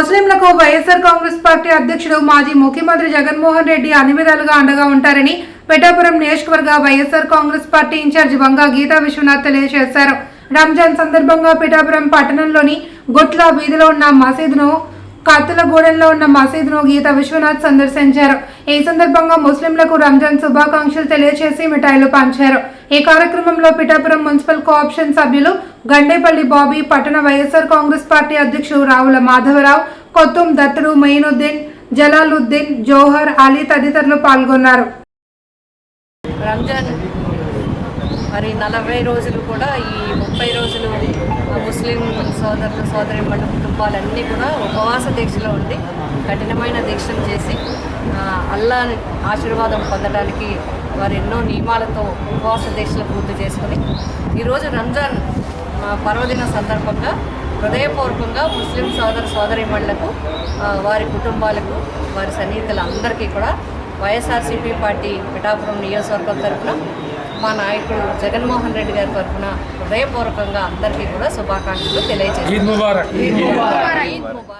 ముస్లింలకు వైఎస్ఆర్ కాంగ్రెస్ పార్టీ అధ్యక్షుడు మాజీ ముఖ్యమంత్రి జగన్మోహన్ రెడ్డి అన్ని విధాలుగా అండగా ఉంటారని పిఠాపురం నియోజకవర్గ YSR Congress party incharge Vanga Geetha Viswanath తెలియజేశారు. రంజాన్ సందర్భంగా పిఠాపురం పట్టణంలోని గుట్ల వీధిలో ఉన్న మసీదును కత్తులగూడెంలో ఉన్న మసీదును గీత విశ్వనాథ్ సందర్శించారు. ఈ సందర్భంగా ముస్లింలకు రంజాన్ శుభాకాంక్షలు తెలియజేసి మిఠాయిలు పంచారు. ఈ కార్యక్రమంలో పిఠాపురం మున్సిపల్ కోఆప్షన్ సభ్యులు గండేపల్లి బాబీ పట్టణ వైఎస్ఆర్ కాంగ్రెస్ పార్టీ అధ్యక్షుడు రావుల మాధవరావు కొత్తుం దత్తుడు మెయినుద్దీన్ జలాలుద్దీన్ జోహర్ అలీ తదితరులు పాల్గొన్నారు. రంజాన్ మరి నలభై రోజులు కూడా ఈ ముప్పై రోజులు ముస్లిం సోదరులు సోదరి మండ కుటుంబాలన్నీ కూడా ఉపవాస దీక్షలో ఉండి కఠినమైన దీక్షలు చేసి అల్లా ఆశీర్వాదం పొందడానికి వారు ఎన్నో నియమాలతో ఉపవాస దీక్షలు పూర్తి చేసుకుని ఈరోజు రంజాన్ పర్వదిన సందర్భంగా హృదయపూర్వకంగా ముస్లిం సోదర సోదరిమణులకు వారి కుటుంబాలకు వారి సన్నిహితులందరికీ కూడా వైఎస్ఆర్సీపీ పార్టీ పిఠాపురం నియోజకవర్గం తరఫున మా నాయకుడు జగన్మోహన్ రెడ్డి గారి తరఫున హృదయపూర్వకంగా అందరికీ కూడా శుభాకాంక్షలు తెలియజేస్తాను